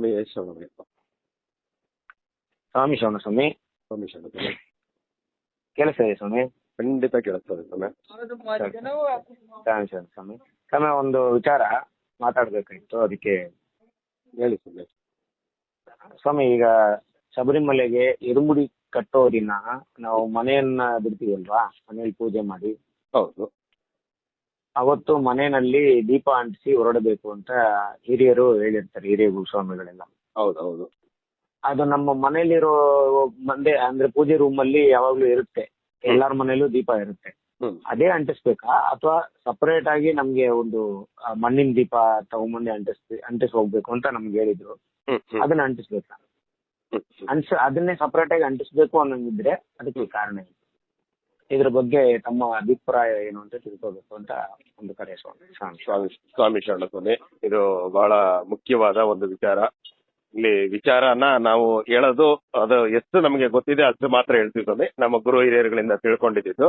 ಸ್ವಾಮಿ ಶರಣಪ್ಪ ಸ್ವಾಮಿ ಶರಣ ಸ್ವಾಮಿ. ಸ್ವಾಮಿ ಶರಣಪ್ಪ ಕೆಲಸ ಇದೆ ಸ್ವಾಮಿ? ಖಂಡಿತ ಕೇಳಿಸ್ತದೆ ಸ್ವಾಮಿ. ಸ್ವಾಮಿ ಶರಣ ಸ್ವಾಮಿ. ಸ್ವಾಮಿ ಒಂದು ವಿಚಾರ ಮಾತಾಡ್ಬೇಕಾಗಿತ್ತು ಅದಕ್ಕೆ ಹೇಳಿ ಸ್ವಾಮಿ. ಸ್ವಾಮಿ ಈಗ ಶಬರಿಮಲೆಗೆ ಇರುಮುಡಿ ಕಟ್ಟೋ ದಿನ ನಾವು ಮನೆಯನ್ನ ಬಿಡ್ತೀವಲ್ವಾ? ಮನೇಲಿ ಪೂಜೆ ಮಾಡಿ. ಹೌದು. ಅವತ್ತು ಮನೆಯಲ್ಲಿ ದೀಪ ಅಂಟಿಸಿ ಹೊರಡಬೇಕು ಅಂತ ಹಿರಿಯರು ಹೇಳಿರ್ತಾರೆ ಹಿರಿಯ ಗುರುಸ್ವಾಮಿಗಳೆಲ್ಲ. ಹೌದು ಹೌದು ಅದು ನಮ್ಮ ಮನೆಯಲ್ಲಿರೋ ಮಂದೆ ಅಂದ್ರೆ ಪೂಜೆ ರೂಮ್ ಅಲ್ಲಿ ಯಾವಾಗ್ಲೂ ಇರುತ್ತೆ. ಎಲ್ಲಾರ ಮನೇಲೂ ದೀಪ ಇರುತ್ತೆ. ಅದೇ ಅಂಟಿಸ್ಬೇಕಾ? ಅಥವಾ ಸಪರೇಟ್ ಆಗಿ ನಮ್ಗೆ ಒಂದು ಮಣ್ಣಿನ ದೀಪ ತಗೊಂಬಂದು ಅಂಟಿಸ್ ಅಂಟಿಸ್ ಹೋಗ್ಬೇಕು ಅಂತ ನಮ್ಗೆ ಹೇಳಿದ್ರು. ಅದನ್ನ ಅಂಟಿಸ್ಬೇಕಾ. ಅನ್ಸ ಅದನ್ನೇ ಸಪರೇಟ್ ಆಗಿ ಅಂಟಿಸ್ಬೇಕು ಅನ್ನೋಂಗಿದ್ರೆ ಅದಕ್ಕೆ ಕಾರಣ ಏನು? ಇದ್ರ ಬಗ್ಗೆ ತಮ್ಮ ಅಭಿಪ್ರಾಯ ಏನು ಅಂತ ತಿಳ್ಕೋಬೇಕು ಅಂತ ಒಂದು ಕರೆ ಸ್ವಾಮಿ ಸ್ವಾಮಿ ಸ್ವಾಮಿ ಸ್ವಾಮಿ ಶರಣ ಸ್ವಾಮಿ ಇದು ಬಹಳ ಮುಖ್ಯವಾದ ಒಂದು ವಿಚಾರ. ಇಲ್ಲಿ ವಿಚಾರನ ನಾವು ಹೇಳೋದು ಅದು ಎಷ್ಟು ನಮಗೆ ಗೊತ್ತಿದೆ ಅಷ್ಟು ಮಾತ್ರ ಹೇಳ್ತೀವಿ ಸ್ವಾಮಿ. ನಮ್ಮ ಗುರು ಹಿರಿಯರುಗಳಿಂದ ತಿಳ್ಕೊಂಡಿದ್ದು.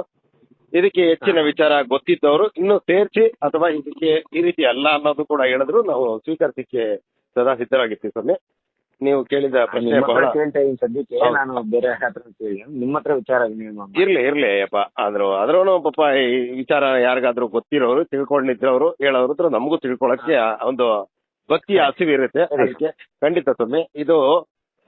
ಇದಕ್ಕೆ ಹೆಚ್ಚಿನ ವಿಚಾರ ಗೊತ್ತಿದ್ದವರು ಇನ್ನು ಸೇರ್ಸಿ ಅಥವಾ ಇದಕ್ಕೆ ಈ ರೀತಿ ಅಲ್ಲ ಅನ್ನೋದು ಕೂಡ ಹೇಳಿದ್ರು ನಾವು ಸ್ವೀಕರಿಸಿಕ್ಕೆ ಸದಾ ಸಿದ್ಧರಾಗಿರ್ತೀವಿ ಸ್ವಾಮಿ. ನೀವು ಕೇಳಿದ ಪ್ರಶ್ನೆ ಬಹಳ ಕೇಳ್ತಾ ಇದೀನಿ ಸದ್ಯಕ್ಕೆ ನಾನು ಬೇರೆ ಹತ್ರ ಕೇಳಿ. ನಿಮ್ಮ ಹತ್ರ ವಿಚಾರ ಇರ್ಲಿ ಇರ್ಲಿ ಅಯ್ಯಪ್ಪ. ಆದ್ರೂ ಅದ್ರೂ ಪಾಪ ಈ ವಿಚಾರ ಯಾರಿಗಾದ್ರೂ ಗೊತ್ತಿರೋರು ತಿಳ್ಕೊಂಡಿದ್ರವ್ರು ಹೇಳೋರು ಹತ್ರ ನಮಗೂ ತಿಳ್ಕೊಳಕ್ಕೆ ಒಂದು ಭಕ್ತಿ ಹಸಿವು ಇರುತ್ತೆ. ಅದಕ್ಕೆ ಖಂಡಿತ ಸ್ವಾಮಿ ಇದು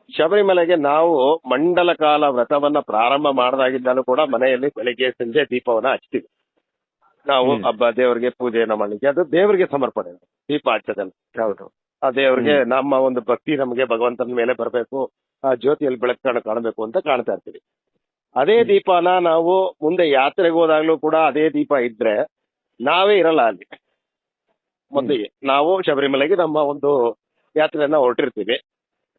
ಶಬರಿಮಲೆಗೆ ನಾವು ಮಂಡಲ ಕಾಲ ವ್ರತವನ್ನ ಪ್ರಾರಂಭ ಮಾಡದಾಗಿದ್ದಾನು ಕೂಡ ಮನೆಯಲ್ಲಿ ಬೆಳಿಗ್ಗೆ ಸಂಜೆ ದೀಪವನ್ನ ಹಚ್ತೀವಿ. ನಾವು. ಹಬ್ಬ ದೇವರಿಗೆ ಪೂಜೆಯನ್ನ ಮಾಡ್ಲಿಕ್ಕೆ. ಅದು ದೇವರಿಗೆ ಸಮರ್ಪಣೆ. ದೀಪ ಹಚ್ಚದಲ್ಲ. ಹೌದು. ಆ ದೇವರಿಗೆ ನಮ್ಮ ಒಂದು ಭಕ್ತಿ ನಮಗೆ ಭಗವಂತನ ಮೇಲೆ ಬರಬೇಕು ಆ ಜ್ಯೋತಿಯಲ್ಲಿ ಬೆಳಕನ್ನು ಕಾಣಬೇಕು ಅಂತ ಕಾಣ್ತಾ ಇರ್ತೀವಿ. ಅದೇ ದೀಪನ ನಾವು ಮುಂದೆ ಯಾತ್ರೆಗೆ ಹೋದಾಗ್ಲೂ ಕೂಡ ಅದೇ ದೀಪ ಇದ್ರೆ ನಾವೇ ಇರಲ್ಲ ಅಲ್ಲಿ. ಮೊದಲಿಗೆ ನಾವು ಶಬರಿಮಲೆಗೆ ನಮ್ಮ ಒಂದು ಯಾತ್ರೆಯನ್ನ ಹೊರಟಿರ್ತೀವಿ.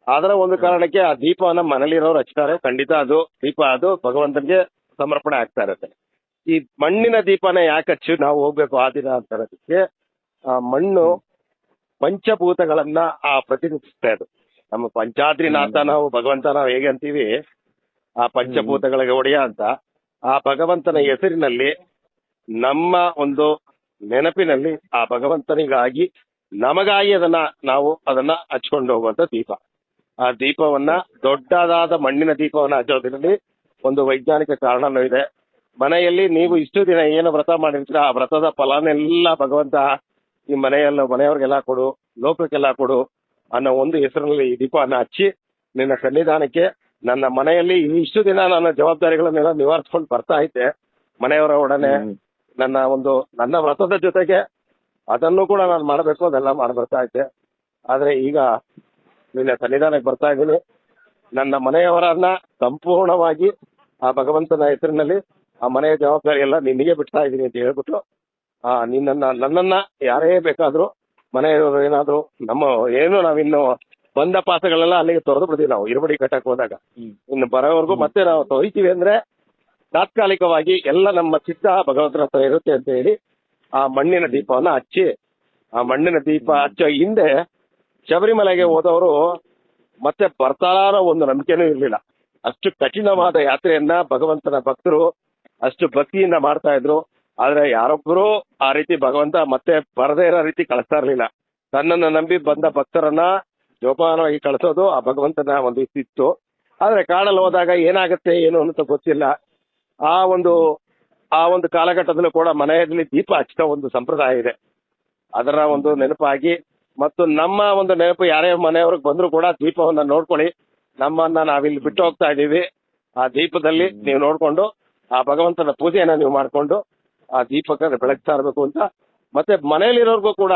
ಅದರ ಒಂದು ಕಾರಣಕ್ಕೆ ಆ ದೀಪವನ್ನ ಮನೇಲಿರೋರು ಹಚ್ತಾರೆ. ಖಂಡಿತ ಅದು ದೀಪ ಅದು ಭಗವಂತನಿಗೆ ಸಮರ್ಪಣೆ ಆಗ್ತಾ ಇರುತ್ತೆ. ಈ ಮಣ್ಣಿನ ದೀಪನ ಯಾಕೆ ಹಚ್ಚಿ ನಾವು ಹೋಗ್ಬೇಕು ಆ ದಿನ ಅಂತ ಅನ್ನೋದಕ್ಕೆ ಆ ಮಣ್ಣು ಪಂಚಭೂತಗಳನ್ನ ಆ ಪ್ರತಿನಿಧಿಸ್ತಾ ಅದು. ನಮ್ಮ ಪಂಚಾದ್ರಿನಾಥ ನಾವು ಭಗವಂತ ನಾವು ಹೇಗೆ ಅಂತೀವಿ? ಆ ಪಂಚಭೂತಗಳಿಗೆ ಒಡೆಯ ಅಂತ. ಆ ಭಗವಂತನ ಹೆಸರಿನಲ್ಲಿ ನಮ್ಮ ಒಂದು ನೆನಪಿನಲ್ಲಿ ಆ ಭಗವಂತನಿಗಾಗಿ ನಮಗಾಗಿ ಅದನ್ನ ನಾವು ಅದನ್ನ ಹಚ್ಕೊಂಡು ಹೋಗುವಂತ ದೀಪ. ಆ ದೀಪವನ್ನ ದೊಡ್ಡದಾದ ಮಣ್ಣಿನ ದೀಪವನ್ನ ಹಚ್ಚೋದ್ರಲ್ಲಿ ಒಂದು ವೈಜ್ಞಾನಿಕ ಕಾರಣನೂ ಇದೆ. ಮನೆಯಲ್ಲಿ ನೀವು ಇಷ್ಟು ದಿನ ಏನು ವ್ರತ ಮಾಡಿರ್ತೀರ ಆ ವ್ರತದ ಫಲನೆಲ್ಲ ಭಗವಂತ ಈ ಮನೆಯಲ್ಲ ಮನೆಯವ್ರಿಗೆಲ್ಲ ಕೊಡು ಲೋಕಕ್ಕೆಲ್ಲ ಕೊಡು ಅನ್ನೋ ಒಂದು ಹೆಸರಿನಲ್ಲಿ ಈ ದೀಪವನ್ನ ಹಚ್ಚಿ ನಿನ್ನ ಸನ್ನಿಧಾನಕ್ಕೆ ನನ್ನ ಮನೆಯಲ್ಲಿ ಇಷ್ಟು ದಿನ ನನ್ನ ಜವಾಬ್ದಾರಿಗಳನ್ನೆಲ್ಲ ನಿವಾರಿಸ್ಕೊಂಡು ಬರ್ತಾ ಇದ್ದೆ. ಮನೆಯವರ ಒಡನೆ ನನ್ನ ಒಂದು ನನ್ನ ವ್ರತದ ಜೊತೆಗೆ ಅದನ್ನು ಕೂಡ ನಾನು ಮಾಡಬೇಕು ಅದೆಲ್ಲ ಮಾಡಿ ಬರ್ತಾ ಇದ್ದೆ. ಆದ್ರೆ ಈಗ ನಿನ್ನ ಸನ್ನಿಧಾನಕ್ಕೆ ಬರ್ತಾ ಇದ್ದೀನಿ. ನನ್ನ ಮನೆಯವರನ್ನ ಸಂಪೂರ್ಣವಾಗಿ ಆ ಭಗವಂತನ ಹೆಸರಿನಲ್ಲಿ ಆ ಮನೆಯ ಜವಾಬ್ದಾರಿ ಎಲ್ಲ ನಿನಗೆ ಬಿಡ್ತಾ ಇದ್ದೀನಿ ಅಂತ ಹೇಳ್ಬಿಟ್ಟು ಆ ನಿನ್ನನ್ನ ನನ್ನನ್ನ ಯಾರೇ ಬೇಕಾದ್ರೂ ಮನೆಯವರು ಏನಾದ್ರು ನಮ್ಮ ಏನು ನಾವಿನ್ನು ಬಂದ ಪಾತ್ರಗಳೆಲ್ಲ ಅಲ್ಲಿಗೆ ತೊರೆದು ಬಿಡ್ತೀವಿ ನಾವು ಇರುಬಡಿ ಕಟ್ಟಕ್ ಹೋದಾಗ. ಇನ್ನು ಬರೋವರೆಗೂ ಮತ್ತೆ ನಾವು ತೊರಿತೀವಿ ಅಂದ್ರೆ ತಾತ್ಕಾಲಿಕವಾಗಿ ಎಲ್ಲ ನಮ್ಮ ಚಿತ್ತ ಭಗವಂತನ ಹತ್ರ ಇರುತ್ತೆ ಅಂತ ಹೇಳಿ ಆ ಮಣ್ಣಿನ ದೀಪವನ್ನ ಹಚ್ಚಿ ಆ ಮಣ್ಣಿನ ದೀಪ ಹಚ್ಚೋ ಹಿಂದೆ ಶಬರಿಮಲೆಗೆ ಹೋದವರು ಮತ್ತೆ ಬರ್ತಾರೋ ಒಂದು ನಂಬಿಕೆನೂ ಇರಲಿಲ್ಲ. ಅಷ್ಟು ಕಠಿಣವಾದ ಯಾತ್ರೆಯನ್ನ ಭಗವಂತನ ಭಕ್ತರು ಅಷ್ಟು ಭಕ್ತಿಯಿಂದ ಮಾಡ್ತಾ ಇದ್ರು. ಆದ್ರೆ ಯಾರೊಬ್ಬರು ಆ ರೀತಿ ಭಗವಂತ ಮತ್ತೆ ಬರದೇ ಇರೋ ರೀತಿ ಕಳಿಸ್ತಾ ಇರಲಿಲ್ಲ. ತನ್ನನ್ನ ನಂಬಿ ಬಂದ ಭಕ್ತರನ್ನ ಜೋಪಾನವಾಗಿ ಕಳಿಸೋದು ಆ ಭಗವಂತನ ಒಂದು ಇತ್ತು ಆದ್ರೆ ಕಾಡಲ್ಲಿ ಹೋದಾಗ ಏನಾಗುತ್ತೆ ಏನು ಅಂತ ಗೊತ್ತಿಲ್ಲ. ಆ ಒಂದು ಆ ಒಂದು ಕಾಲಘಟ್ಟದಲ್ಲೂ ಕೂಡ ಮನೆಯಲ್ಲಿ ದೀಪ ಹಚ್ಚಿದ ಒಂದು ಸಂಪ್ರದಾಯ ಇದೆ. ಅದರ ಒಂದು ನೆನಪಾಗಿ ಮತ್ತು ನಮ್ಮ ಒಂದು ನೆನಪು ಯಾರೇ ಮನೆಯವ್ರಿಗೆ ಬಂದ್ರು ಕೂಡ ದೀಪವನ್ನ ನೋಡ್ಕೊಳ್ಳಿ. ನಮ್ಮನ್ನ ನಾವಿಲ್ಲಿ ಬಿಟ್ಟು ಹೋಗ್ತಾ ಇದೀವಿ ಆ ದೀಪದಲ್ಲಿ ನೀವು ನೋಡ್ಕೊಂಡು ಆ ಭಗವಂತನ ಪೂಜೆಯನ್ನ ನೀವು ಮಾಡ್ಕೊಂಡು ಆ ದೀಪಕ ಬೆಳಗ್ತಾ ಇರಬೇಕು ಅಂತ. ಮತ್ತೆ ಮನೆಯಲ್ಲಿರೋರ್ಗೂ ಕೂಡ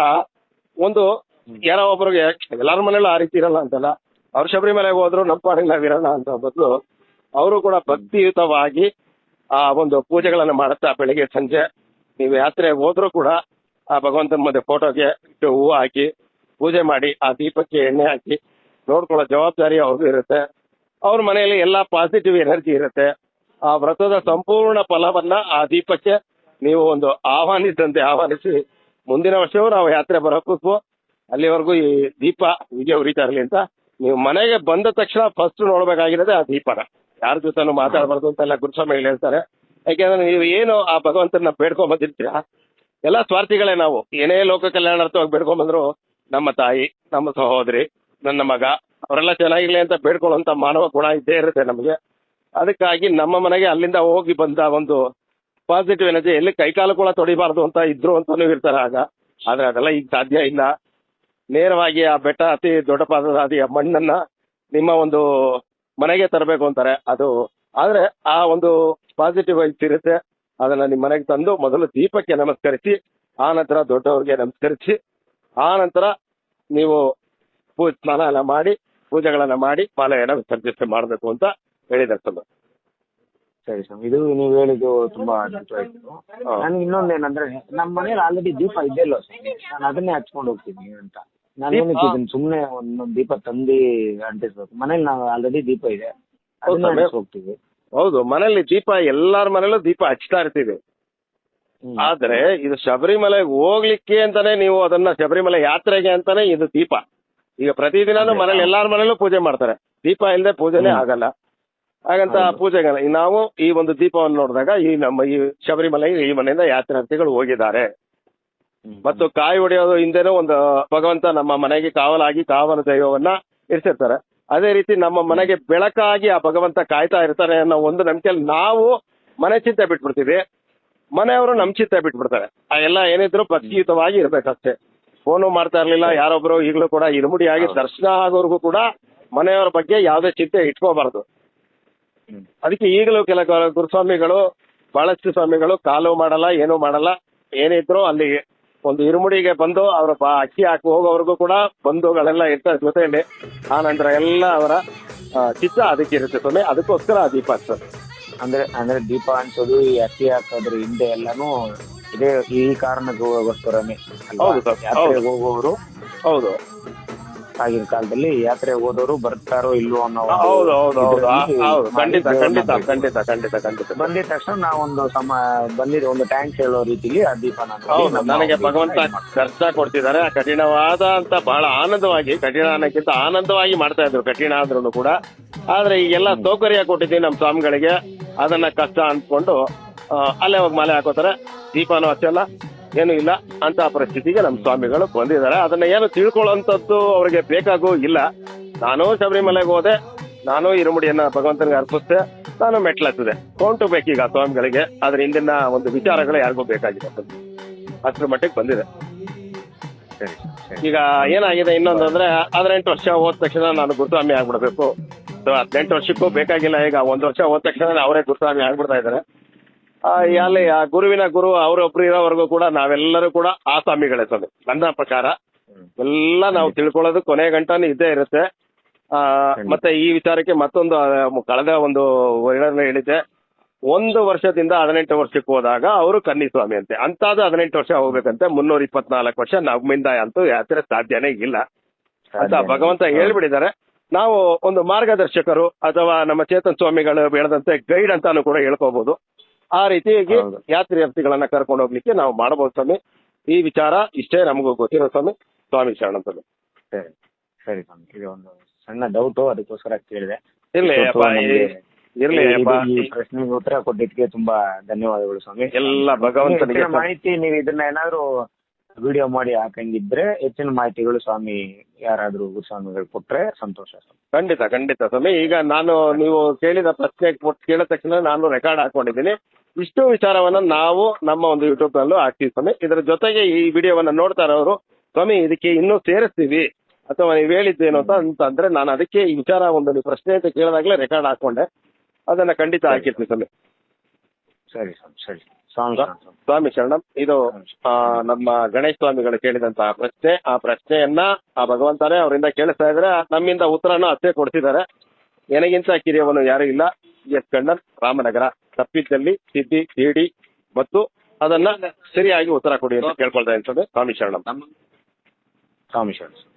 ಒಂದು ಯಾರೋ ಒಬ್ಬರಿಗೆ ಎಲ್ಲಾರ ಮನೇಲೂ ಆ ರೀತಿ ಇರಲ್ಲ ಅಂತಲ್ಲ. ಅವ್ರ ಶಬರಿಮಲೆಗೆ ಹೋದ್ರು ನಮ್ಮ ಪಾಡಿಗೆ ನಾವಿರಲ್ಲ ಅಂತ ಬದಲು ಅವರು ಕೂಡ ಭಕ್ತಿಯುತವಾಗಿ ಆ ಒಂದು ಪೂಜೆಗಳನ್ನ ಮಾಡುತ್ತಾ ಬೆಳಿಗ್ಗೆ ಸಂಜೆ. ನೀವು ಯಾತ್ರೆ ಹೋದ್ರು ಕೂಡ ಆ ಭಗವಂತನ ಮುಂದೆ ಫೋಟೋಗೆ ಇಟ್ಟು ಹೂವು ಹಾಕಿ ಪೂಜೆ ಮಾಡಿ ಆ ದೀಪಕ್ಕೆ ಎಣ್ಣೆ ಹಾಕಿ ನೋಡ್ಕೊಳ್ಳೋ ಜವಾಬ್ದಾರಿ ಅವ್ರಿಗೂ ಇರುತ್ತೆ. ಅವ್ರ ಮನೆಯಲ್ಲಿ ಎಲ್ಲಾ ಪಾಸಿಟಿವ್ ಎನರ್ಜಿ ಇರುತ್ತೆ. ಆ ವ್ರತದ ಸಂಪೂರ್ಣ ಫಲವನ್ನ ಆ ದೀಪಕ್ಕೆ ನೀವು ಒಂದು ಆಹ್ವಾನಿಸಿದಂತೆ ಆಹ್ವಾನಿಸಿ, ಮುಂದಿನ ವರ್ಷವೂ ನಾವು ಯಾತ್ರೆ ಬರೋಕ್ಕೂ ಅಲ್ಲಿವರೆಗೂ ಈ ದೀಪ ಹೀಗೆ ಉರಿತಾ ಇರಲಿ ಅಂತ ನೀವು ಮನೆಗೆ ಬಂದ ತಕ್ಷಣ ಫಸ್ಟ್ ನೋಡಬೇಕಾಗಿರೋದೇ ಆ ದೀಪನ. ಯಾರ ಜೊತೆನೂ ಮಾತಾಡಬಾರ್ದು ಅಂತೆಲ್ಲ ಗುರುಸ್ವಾಮಿಗಳು ಹೇಳ್ತಾರೆ. ಯಾಕೆಂದ್ರೆ ನೀವು ಏನು ಆ ಭಗವಂತನ ಬೇಡ್ಕೊಂಡ್ ಬಂದಿರ್ತೀರಾ? ಎಲ್ಲ ಸ್ವಾರ್ಥಿಗಳೇ ನಾವು. ಏನೇ ಲೋಕ ಕಲ್ಯಾಣಾರ್ಥವಾಗಿ ಬೇಡ್ಕೊಂಡ್ ಬಂದ್ರು ನಮ್ಮ ತಾಯಿ, ನಮ್ಮ ಸಹೋದರಿ, ನನ್ನ ಮಗ, ಅವರೆಲ್ಲ ಚೆನ್ನಾಗಿರ್ಲಿ ಅಂತ ಬೇಡ್ಕೊಳ್ಳುವಂತ ಮಾನವ ಗುಣ ಇದ್ದೇ ಇರುತ್ತೆ ನಮಗೆ. ಅದಕ್ಕಾಗಿ ನಮ್ಮ ಮನೆಗೆ ಅಲ್ಲಿಂದ ಹೋಗಿ ಬಂದ ಒಂದು ಪಾಸಿಟಿವ್ ಎನರ್ಜಿ ಎಲ್ಲಿ ಕೈಕಾಲು ಕೂಡ ತೊಡಿಬಾರ್ದು ಅಂತ ಇದ್ರು ಅಂತಾನು ಇರ್ತಾರೆ ಆಗ. ಆದ್ರೆ ಅದೆಲ್ಲ ಈಗ ಸಾಧ್ಯ ಇಲ್ಲ. ನೇರವಾಗಿ ಆ ಬೆಟ್ಟ ಅತಿ ದೊಡ್ಡ ಪಾದದ ಮಣ್ಣನ್ನ ನಿಮ್ಮ ಒಂದು ಮನೆಗೆ ತರಬೇಕು ಅಂತಾರೆ. ಅದು ಆದ್ರೆ ಆ ಒಂದು ಪಾಸಿಟಿವ್ ವೈಬ್ಸ್ ಇರುತ್ತೆ. ಅದನ್ನ ನಿಮ್ಮ ಮನೆಗೆ ತಂದು ಮೊದಲು ದೀಪಕ್ಕೆ ನಮಸ್ಕರಿಸಿ, ಆ ನಂತರ ದೊಡ್ಡವ್ರಿಗೆ ನಮಸ್ಕರಿಸಿ, ಆ ನಂತರ ನೀವು ಪೂಜೆ ಸ್ನಾನ ಎಲ್ಲ ಮಾಡಿ, ಪೂಜೆಗಳನ್ನ ಮಾಡಿ ಮಾಲೆಯನ್ನ ವಿಸರ್ಜಿಸಿ ಮಾಡಬೇಕು ಅಂತ ಹೇಳಿದ್ದಾರೆ ಸ್ವಾಮಿ ಸರಿ ಸ್ವಾಮಿ. ಇದು ನೀವು ಹೇಳಿದ್ದು ತುಂಬಾ ಅದ್ಭುತ ಆಯ್ತು ನನ್ಗೆ ಇನ್ನೊಂದು ಏನಂದ್ರೆ ನಮ್ಮ ಮನೇಲಿ ಆಲ್ರೆಡಿ ದೀಪ ಇದೆ ಅಲ್ವಾ ಸ್ವಾಮಿ? ನಾನು ಅದನ್ನೇ ಹಚ್ಕೊಂಡು ಹೋಗ್ತೀನಿ ಅಂತ. ನಾನು ಏನಕ್ಕೆ ಇದನ್ನ ಸುಮ್ಮನೆ ಒಂದೊಂದು ದೀಪ ತಂದಿ ಅಂಟಿಸ್ಬೇಕು? ಮನೇಲಿ ನಾವು ಆಲ್ರೆಡಿ ದೀಪ ಇದೆ. ಹೌದು ಅದನ್ನ ಸ್ವಾಮಿ. ಹೋಗ್ತೀವಿ ಹೌದು ಮನೆಯಲ್ಲಿ ದೀಪ ಎಲ್ಲಾರ ಮನೇಲೂ ದೀಪ ಹಚ್ತಾ ಇರ್ತೀವಿ. ಹ್ಮ್. ಆದ್ರೆ ಇದು ಶಬರಿಮಲೆಗೆ ಹೋಗ್ಲಿಕ್ಕೆ ಅಂತಾನೆ ನೀವು ಅದನ್ನ ಶಬರಿಮಲೆ ಯಾತ್ರೆಗೆ ಅಂತಾನೆ ಇದು ದೀಪ. ಈಗ ಪ್ರತಿದಿನನೂ ಅದೇ. ಮನೇಲಿ ಎಲ್ಲಾರ ಮನೇಲೂ ಪೂಜೆ ಮಾಡ್ತಾರೆ. ದೀಪ ಇಲ್ಲದೆ ಪೂಜೆನೆ ಆಗಲ್ಲ. ಹಾಗಂತ. ಪೂಜೆಗಳ ನಾವು ಈ ಒಂದು ದೀಪವನ್ನು ನೋಡಿದಾಗ ಈ ನಮ್ಮ ಈ ಶಬರಿಮಲೆ ಈ ಮನೆಯಿಂದ ಯಾತ್ರಾರ್ಥಿಗಳು ಹೋಗಿದ್ದಾರೆ. ಮತ್ತು ಕಾಯಿ ಹೊಡೆಯೋದು ಹಿಂದೆನೂ ಒಂದು ಭಗವಂತ ನಮ್ಮ ಮನೆಗೆ ಕಾವಲಾಗಿ ಕಾವಲು ದೈವವನ್ನ ಇರಿಸಿರ್ತಾರೆ. ಅದೇ ರೀತಿ ನಮ್ಮ ಮನೆಗೆ ಬೆಳಕಾಗಿ ಆ ಭಗವಂತ ಕಾಯ್ತಾ ಇರ್ತಾರೆ ಅನ್ನೋ ಒಂದು ನಂಬಿಕೆಯಲ್ಲಿ ನಾವು ಮನೆ ಚಿಂತೆ ಬಿಟ್ಬಿಡ್ತೀವಿ. ಮನೆಯವರು ನಮ್ ಚಿಂತೆ ಬಿಟ್ಬಿಡ್ತಾರೆ. ಆ ಎಲ್ಲ ಏನಿದ್ರು ಭಕ್ತಿಯುತವಾಗಿ ಇರ್ಬೇಕಷ್ಟೇ. ಫೋನು ಮಾಡ್ತಾ ಇರ್ಲಿಲ್ಲ ಯಾರೊಬ್ರು ಈಗಲೂ ಕೂಡ ಇರುಮುಡಿಯಾಗಿ. ದರ್ಶನ ಆಗೋರ್ಗು ಕೂಡ ಮನೆಯವರ ಬಗ್ಗೆ ಯಾವುದೇ ಚಿಂತೆ ಇಟ್ಕೋಬಾರ್ದು. ಅದಕ್ಕೆ ಈಗಲೂ ಕೆಲ ಗುರುಸ್ವಾಮಿಗಳು ಬಹಳಷ್ಟು ಸ್ವಾಮಿಗಳು ಕಾಲು ಮಾಡಲ್ಲ ಏನೂ ಮಾಡಲ್ಲ ಏನಿದ್ರು ಅಲ್ಲಿ ಒಂದು ಇರುಮುಡಿಗೆ ಬಂದು ಅವರ ಅಕ್ಕಿ ಹಾಕಿ ಹೋಗೋವರೆಗೂ ಕೂಡ ಬಂಧುಗಳೆಲ್ಲ ಇರ್ತಾರೆ ಜೊತೆಯಲ್ಲಿ. ಆ ನಂತರ ಎಲ್ಲ ಅವರ ಚಿತ್ರ ಚಿತ್ತ ಅದಕ್ಕೆ ಇರುತ್ತೆ ಸ್ವಾಮಿ. ಅದಕ್ಕೋಸ್ಕರ ಆ ದೀಪ ಹಚ್ಚೋದು ಅಂದ್ರೆ ಅಂದ್ರೆ ದೀಪ ಹಂಚೋದು ಈ ಅಕ್ಕಿ ಹಾಕೋದ್ರ ಹಿಂದೆ ಎಲ್ಲಾನು ಇದೇ ಈ ಕಾರಣಕ್ಕೋಸ್ಕರನೇ ಹೋಗೋರು ಹೌದು. ಆಗಿನ ಕಾಲದಲ್ಲಿ ಯಾತ್ರೆ ಹೋದವರು ಬರ್ತಾರೋ ಇಲ್ವೋ ಅನ್ನೋ ಹೌದು ಹೌದು ಹೌದು. ಹೌದು. ಖಂಡಿತ ಖಂಡಿತ ಖಂಡಿತ ಖಂಡಿತ ಖಂಡಿತ. ಬಂದಿದ ತಕ್ಷಣ ನಾವೊಂದು ಸಮ ಬಂದಿದ ಒಂದು ಟ್ಯಾಂಕ್ಸ್ ಹೇಳೋ ರೀತಿಲಿ ಆ ದೀಪನ ಹೌದು ನನಗೆ ಭಗವಂತ ಖರ್ಚ ಕೊಡ್ತಿದ್ದಾರೆ. ಆ ಕಠಿಣವಾದ ಅಂತ ಬಹಳ ಆನಂದವಾಗಿ ಕಠಿಣ ಅನ್ನಕ್ಕಿಂತ ಆನಂದವಾಗಿ ಮಾಡ್ತಾ ಇದ್ರು ಕಠಿಣ ಆದ್ರೂ ಕೂಡ. ಆದ್ರೆ ಈಗೆಲ್ಲ ಸೌಕರ್ಯ ಕೊಟ್ಟಿದ್ದೀವಿ ನಮ್ಮ ಸ್ವಾಮಿಗಳಿಗೆ. ಅದನ್ನ ಕಷ್ಟ ಅನ್ಕೊಂಡು ಅಲ್ಲೇ ಹೋಗಿ ಮಾಲೆ ಹಾಕೋತಾರೆ. ದೀಪನೂ ಹಚ್ಚಲ್ಲ ಏನು ಇಲ್ಲ. ಅಂತ ಪರಿಸ್ಥಿತಿಗೆ ನಮ್ಮ ಸ್ವಾಮಿಗಳು ಬಂದಿದ್ದಾರೆ. ಅದನ್ನ ಏನು ತಿಳ್ಕೊಳ್ಳೋಂಥದ್ದು ಅವ್ರಿಗೆ ಬೇಕಾಗೂ ಇಲ್ಲ. ನಾನು ಶಬರಿಮಲೆಗೆ ಹೋದೆ. ನಾನು ಇರುಮುಡಿಯನ್ನ ಭಗವಂತನಿಗೆ ಅರ್ಪಿಸ್ದೆ. ನಾನು ಮೆಟ್ಲತ್ತಿದೆ. ಕೌಂಟು ಬೇಕೀಗ ಸ್ವಾಮಿಗಳಿಗೆ. ಅದ್ರ ಹಿಂದಿನ ಒಂದು ವಿಚಾರಗಳು ಯಾರಿಗೂ ಬೇಕಾಗಿದೆ ಅಷ್ಟ್ರ ಮಟ್ಟಿಗೆ ಬಂದಿದೆ. ಈಗ ಏನಾಗಿದೆ ಇನ್ನೊಂದು ಅಂದ್ರೆ, ಹದಿನೆಂಟು ವರ್ಷ ಹೋದ ತಕ್ಷಣ ನಾನು ಗುರುಸ್ವಾಮಿ ಆಗ್ಬಿಡ್ಬೇಕು. ಹದಿನೆಂಟು ವರ್ಷಕ್ಕೂ ಬೇಕಾಗಿಲ್ಲ. ಈಗ ಒಂದ್ ವರ್ಷ ಹೋದ ತಕ್ಷಣ ಅವರೇ ಗುರುಸ್ವಾಮಿ ಆಗ್ಬಿಡ್ತಾ ಇದ್ದಾರೆ. ಅಲ್ಲಿ ಆ ಗುರುವಿನ ಗುರು ಅವರೊಬ್ರು ಇರೋವರೆಗೂ ಕೂಡ ನಾವೆಲ್ಲರೂ ಕೂಡ ಆ ಸ್ವಾಮಿಗಳೇ ಸ್ವಾಮಿ. ನನ್ನ ಪ್ರಕಾರ. ಎಲ್ಲ ನಾವು ತಿಳ್ಕೊಳ್ಳೋದು ಕೊನೆ ಗಂಟಾನು ಇದ್ದೇ ಇರುತ್ತೆ. ಆ, ಮತ್ತೆ ಈ ವಿಚಾರಕ್ಕೆ ಮತ್ತೊಂದು ಕಳೆದ ಒಂದು ವರ್ಣನೆ ಹೇಳಿದ್ದೆ. ಒಂದು ವರ್ಷದಿಂದ ಹದಿನೆಂಟು ವರ್ಷಕ್ಕೆ ಹೋದಾಗ ಅವರು ಕನ್ನಿ ಸ್ವಾಮಿ ಅಂತೆ. ಅಂತಾದ ಹದಿನೆಂಟು ವರ್ಷ ಹೋಗ್ಬೇಕಂತೆ. ಮುನ್ನೂರ ಇಪ್ಪತ್ನಾಲ್ಕು ವರ್ಷ ನಮ್ಮಿಂದ ಅಂತೂ ಯಾತ್ರೆ ಸಾಧ್ಯನೇ ಇಲ್ಲ. ಅಂತ ಭಗವಂತ ಹೇಳ್ಬಿಟ್ಟಿದ್ದಾರೆ. ನಾವು ಒಂದು ಮಾರ್ಗದರ್ಶಕರು ಅಥವಾ ನಮ್ಮ ಚೇತನ್ ಸ್ವಾಮಿಗಳು ಹೇಳದಂತೆ ಗೈಡ್ ಅಂತಾನು ಕೂಡ ಹೇಳ್ಕೋಬಹುದು ಆ ರೀತಿಯಾಗಿ ಯಾತ್ರೆ ಯಾತ್ರಾರ್ಥಿಗಳನ್ನ ಕರ್ಕೊಂಡು ಹೋಗ್ಲಿಕ್ಕೆ ನಾವು ಮಾಡಬಹುದು ಸ್ವಾಮಿ. ಈ ವಿಚಾರ ಇಷ್ಟೇ ನಮಗೂ ಗೊತ್ತಿರೋ ಸ್ವಾಮಿ ಸ್ವಾಮಿ ಶರಣಂತದ್ದು ಸರಿ ಸರಿ ಸ್ವಾಮಿ. ಇದು ಒಂದು ಸಣ್ಣ ಡೌಟು ಅದಕ್ಕೋಸ್ಕರ ಕೇಳಿದೆ. ಇರ್ಲಿ ಅಪ್ಪ ಇರ್ಲಿ ಅಪ್ಪ. ಈ ಪ್ರಶ್ನೆಗೆ ಉತ್ತರ ಕೊಟ್ಟಿದ್ದಕ್ಕೆ ತುಂಬಾ ಧನ್ಯವಾದಗಳು ಸ್ವಾಮಿ. ಎಲ್ಲ ಭಗವಂತನಿಗೆ ಹೆಚ್ಚಿನ ಮಾಹಿತಿ ನೀವು ಇದನ್ನ ಏನಾದ್ರು ವಿಡಿಯೋ ಮಾಡಿ ಹಾಕಂಗಿದ್ರೆ ಹೆಚ್ಚಿನ ಮಾಹಿತಿಗಳು ಸ್ವಾಮಿ ಯಾರಾದ್ರೂ ಗುರುಸ್ವಾಮಿಗಳು ಕೊಟ್ರೆ ಸಂತೋಷ ಸ್ವಾಮಿ ಖಂಡಿತ ಖಂಡಿತ ಸ್ವಾಮಿ. ಈಗ ನಾನು ನೀವು ಕೇಳಿದ ಪ್ರಶ್ನೆ ಕೊಟ್ಟು ಕೇಳಿದ ತಕ್ಷಣ ನಾನು ರೆಕಾರ್ಡ್ ಹಾಕೊಂಡಿದ್ದೀನಿ. ಇಷ್ಟು ವಿಚಾರವನ್ನ ನಾವು ನಮ್ಮ ಒಂದು ಯೂಟ್ಯೂಬ್ ನಲ್ಲೂ ಹಾಕ್ತೀವಿ ಸ್ವಾಮಿ. ಇದರ ಜೊತೆಗೆ ಈ ವಿಡಿಯೋವನ್ನ ನೋಡ್ತಾ ಇರೋರು ಸ್ವಾಮಿ ಇದಕ್ಕೆ ಇನ್ನೂ ಸೇರಿಸ್ತೀವಿ ಅಥವಾ ನೀವು ಹೇಳಿದ್ದೇನು ಅಂತ ಅಂದ್ರೆ ನಾನು ಅದಕ್ಕೆ ಈ ವಿಚಾರ ಒಂದು ನೀವು ಪ್ರಶ್ನೆ ಅಂತ ಕೇಳಿದಾಗಲೇ ರೆಕಾರ್ಡ್ ಹಾಕೊಂಡೆ ಅದನ್ನ ಖಂಡಿತ ಹಾಕಿರ್ತೀನಿ ಸ್ವಾಮಿ. ಸರಿ ಸ್ವಾಮಿ ಸರಿ. ಸ್ವಾಮಿ ಶರಣ ಸ್ವಾಮಿ. ಸ್ವಾಮಿ ಶರಣಂ. ಇದು ನಮ್ಮ ಗಣೇಶ ಸ್ವಾಮಿಗಳು ಕೇಳಿದಂತಹ ಪ್ರಶ್ನೆ ಆ ಪ್ರಶ್ನೆಯನ್ನ ಆ ಭಗವಂತನೇ ಅವರಿಂದ ಕೇಳಿಸ್ತಾ ಇದ್ರೆ ನಮ್ಮಿಂದ ಉತ್ತರನ ಅಷ್ಟೇ ಕೊಡ್ತಿದ್ದಾರೆ ನನಗಿಂತ ಕಿರಿಯವನು ಯಾರು ಇಲ್ಲ. ಎಸ್ ಕಣ್ಣನ್ ರಾಮನಗರ. ತಪ್ಪಿದ್ದಲ್ಲಿ ಸಿದ್ಧಿ ಸಿಡಿ ಮತ್ತು ಅದನ್ನ ಸರಿಯಾಗಿ ಉತ್ತರ ಕೊಡಿ ಅಂತ ಕೇಳ್ಕೊಳ್ತಾ ಇರ್ತದೆ. ಸ್ವಾಮಿ ಶರಣಂ. ಸ್ವಾಮಿ ಶರಣ.